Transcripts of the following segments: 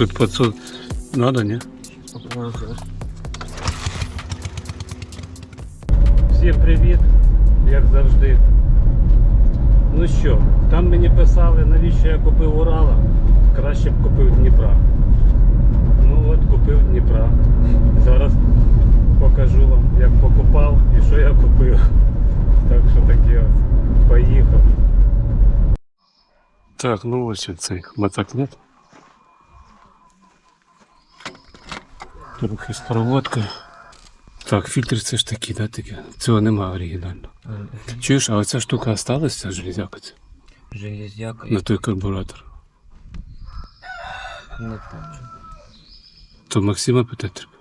Тут 500 надо, не? Всім привіт, як завжди. Ну що, там мені писали, навіщо я купив Урала. Краще б купив Дніпра. Ну от купив Дніпра. Зараз покажу вам, як покупав і що я купив. Так що таке. Поїхав. Так, ну ось цей мотоклет. Трохи з проводкою. Так, фільтр це ж такий, да, таке. Цього немає оригінально. Чуєш, а оця штука осталася, железяка ця? Железяка. На той карбуратор. Не бачу. То Максима питати треба.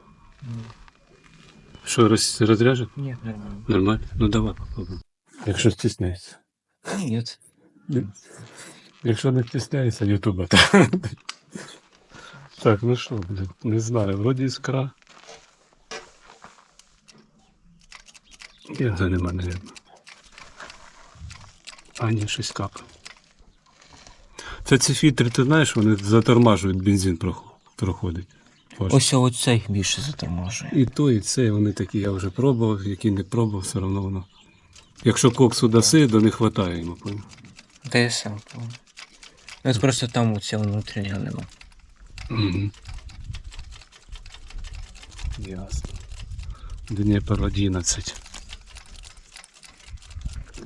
Що, роз, розряже? Ні, нормально. Нормально? Ну давай попробуємо. Якщо стісняється. Ні. Якщо не стісняється Ютуба, то. Так, ну що, блін, не знаю, вроді іскра. Я за нема, наверное. А, ні, щось капає. Це ці фільтри, ти знаєш, вони затормажують бензин прох- проходить. Ваш. Ось оцей більше заторможує. І то, і це, вони такі, я вже пробував, які не пробував, все одно воно. Якщо коксу даси, то не вистачає йому, понял? Та я сам помню. От просто там оця внутрішнього нема. Угу. Ясно. Дніпро 11.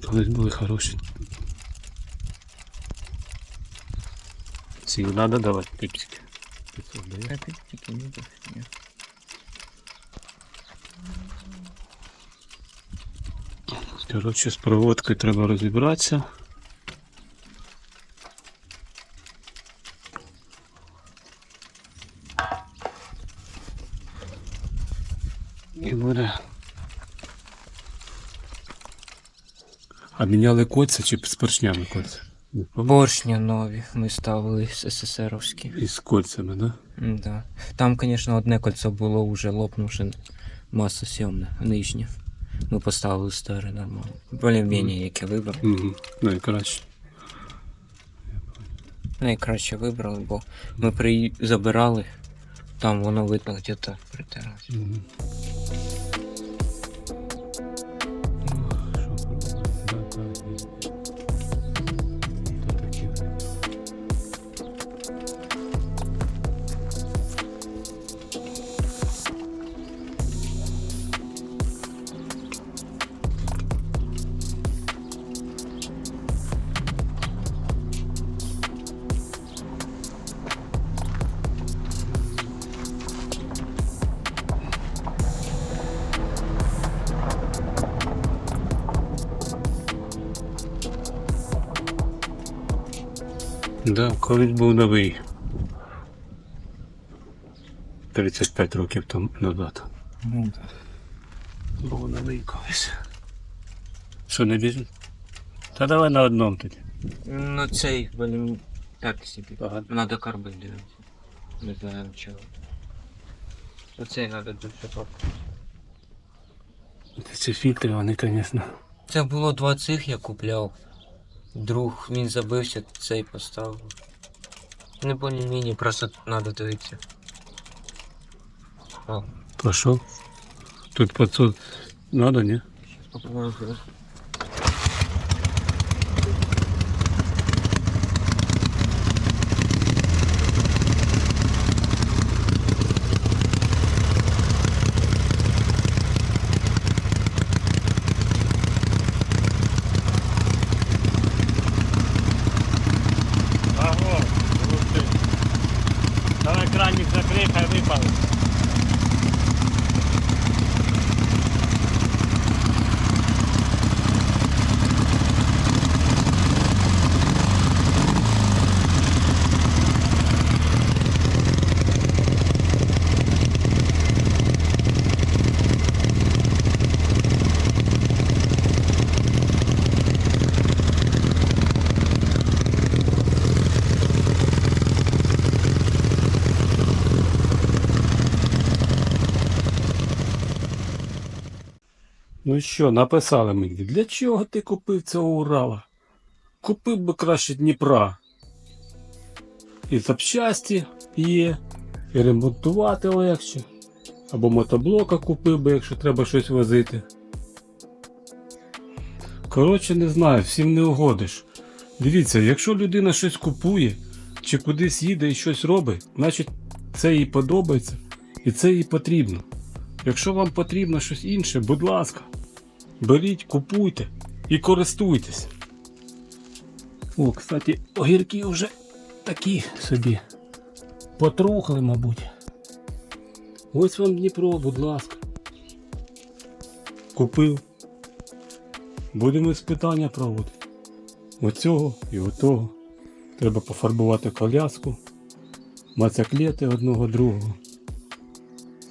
Колись були хороші. Ці надо давати піпсики. Та ти тільки не ні. Коротше, з проводкою треба розібратися. І буде. А міняли кольця чи з поршнями пам'ятаю. Поршні нові ми ставили СССРовські. І з кольцями, да? Да. Там, звісно, одне кольцо було вже лопнувши масосйомне, нижнє. Ми поставили старе нормально. Более-менее, яке вибрали. Угу. Найкраще. Найкраще вибрали, бо ми при... забирали, там воно видно где-то притиралось. Угу. Да, колись був новий. 35 років тому назад. Ну, Був новий колись. Що не біжить? Та давай на одному тоді. Ну цей, блин, так собі. Ага. Надо карбин дивитися. Не знаю чого. Оцей надо дуже топ. Ці фільтри, вони, звісно. Це було два цих я купляв. Друг він забився, цей поставив. Не более-менее, просто надо дивитися. О, Пошел. Тут пацан надо, не? попробуємо. Ну що, написали мені, для чого ти купив цього Урала? Купив би краще Дніпра. І запчасті є, і ремонтувати легше. Або мотоблока купив би, якщо треба щось возити. Коротше, не знаю, всім не угодиш. Дивіться, якщо людина щось купує, чи кудись їде і щось робить, значить це їй подобається і це їй потрібно. Якщо вам потрібно щось інше, будь ласка, беріть, купуйте і користуйтесь. О, кстати, огірки вже такі собі. Потрухли, мабуть. Ось вам Дніпро, будь ласка. Купив. Будемо спитання проводити. Оцього і отого. Треба пофарбувати коляску, мацяклети одного другого.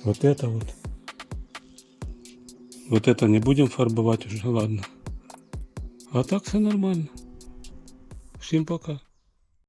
Вот это вот. Вот это не будем фарбовать уже, ладно. А так все нормально. Всем пока.